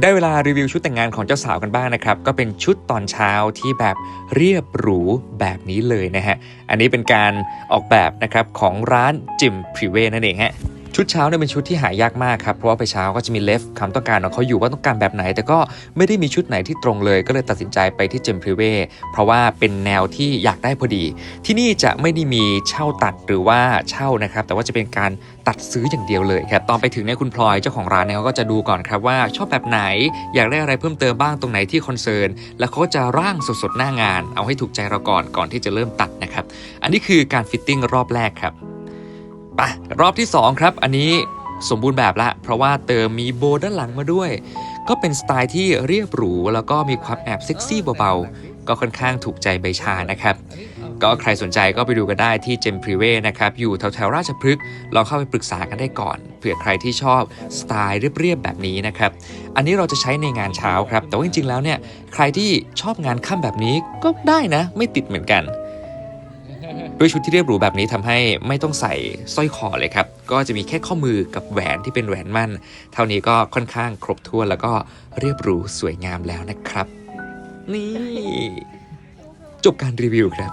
ได้เวลารีวิวชุดแต่งงานของเจ้าสาวกันบ้างนะครับ ก็เป็นชุดตอนเช้าที่แบบเรียบหรูแบบนี้เลยนะฮะ อันนี้เป็นการออกแบบนะครับของร้านจิมพรีเวนั่นเองฮะ ชุดเช้าเนี่ยเป็นชุดที่หายากมากครับ เพราะว่าไปเช้าก็จะมีเลฟคำต้องการของเขาอยู่ว่าต้องการแบบไหน แต่ก็ไม่ได้มีชุดไหนที่ตรงเลย ก็เลยตัดสินใจไปที่เจมพรีเวเพราะว่าเป็นแนวที่อยากได้พอดี ที่นี่จะไม่ได้มีเช่าตัดหรือว่าเช่านะครับ แต่ว่าจะเป็นการตัดซื้ออย่างเดียวเลยครับ ตอนไปถึงเนี่ยคุณพลอยเจ้าของร้านเนี่ยเขาก็จะดูก่อนครับว่าชอบแบบไหน อยากได้อะไรเพิ่มเติมบ้างตรงไหนที่คอนเซิร์น แล้วเขาก็จะร่างสดๆหน้างาน เอาให้ถูกใจเราก่อนก่อนที่จะเริ่มตัดนะครับ อันนี้คือการฟิตติ้งรอบแรกครับ ไปรอบที่ 2 ครับ อันนี้สมบูรณ์แบบละ เพราะว่าเติมมีโบด้านหลังมาด้วย ก็เป็นสไตล์ที่เรียบหรู แล้วก็มีความแอบเซ็กซี่เบาๆ ก็ค่อนข้างถูกใจใบชานะครับ ก็ใครสนใจก็ไปดูกันได้ที่เจมพรีเวนะครับ อยู่แถวแถวๆราชพฤกษ์ลองเข้าไปปรึกษากันได้ก่อน เผื่อใครที่ชอบสไตล์เรียบๆแบบนี้นะครับ อันนี้เราจะใช้ในงานเช้าครับ แต่ว่าจริงๆแล้วเนี่ย ใครที่ชอบงานค่ำแบบนี้ก็ได้นะ ไม่ติดเหมือนกัน ด้วยชุดที่เรียบหรูแบบนี้ทำให้ไม่ต้องใส่สร้อยคอเลยครับ ก็จะมีแค่ข้อมือกับแหวนที่เป็นแหวนมั่น เท่านี้ก็ค่อนข้างครบถ้วนแล้วก็เรียบหรูสวยงามแล้วนะครับ นี่ จบการรีวิวครับ